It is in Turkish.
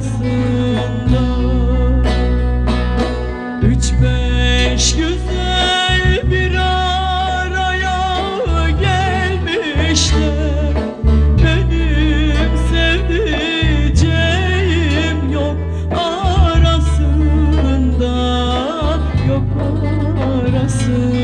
arasında. Üç beş güzel bir araya gelmişler. Benim sevdiceğim yok arasında Yok arasında.